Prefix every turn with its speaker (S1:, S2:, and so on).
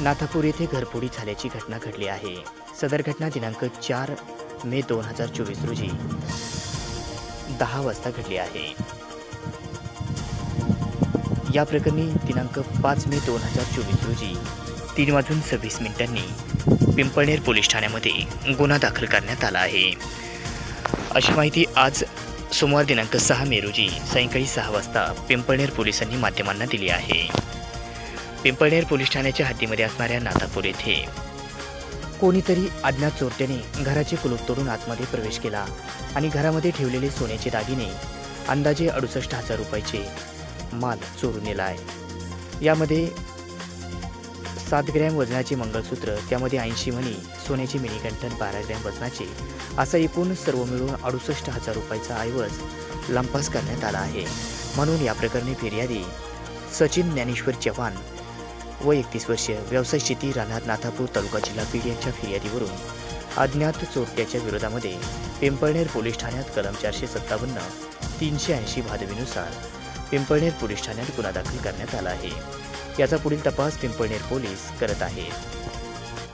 S1: नाथापूर येथे घरफोडी झाल्याची घटना घडली आहे. सदर घटना दिनांक चार मे दोन हजार चोवीस रोजी दहा वाजता घडली आहे. या प्रकरणी दिनांक पाच मे दोन हजार चोवीस रोजी तीन वाजून सव्वीस मिनिटांनी पिंपळनेर पोलीस ठाण्यामध्ये गुन्हा दाखल करण्यात आला आहे. अशी माहिती आज सोमवार दिनांक सहा मे रोजी सायंकाळी सहा वाजता पिंपळनेर पोलिसांनी माध्यमांना दिली आहे. पिंपळनेर पोलीस ठाण्याच्या हद्दीमध्ये असणाऱ्या नाथापूर येथे. कोणीतरी अज्ञात चोरट्याने घराचे कुलूप तोडून आतमध्ये प्रवेश केला आणि घरामध्ये ठेवलेले सोन्याचे दागिने अंदाजे अडुसष्ट हजार रुपयाचे माल चोरून नेला आहे यामध्ये सात ग्रॅम वजनाचे मंगळसूत्र त्यामध्ये ऐंशी म्हणी सोन्याचे मिनीकंठन बारा ग्रॅम वजनाचे असा एकूण सर्व मिळून अडुसष्ट हजार रुपयाचा ऐवज लंपास करण्यात आला आहे. म्हणून या प्रकरणी फिर्यादी सचिन ज्ञानेश्वर चव्हाण व एकतीस वर्षीय व्यवसाय शेती राहणार नाथापूर तालुका जिल्हा बीड यांच्या फिर्यादीवरून अज्ञात चोरट्याच्या विरोधामध्ये पिंपळनेर पोलीस ठाण्यात कलम चारशे सत्तावन्न तीनशे ऐंशी भादवीनुसार पिंपळनेर पोलीस ठाण्यात गुन्हा दाखल करण्यात आला आहे. याचा पुढील तपास पिंपळनेर पोलीस करत आहेत.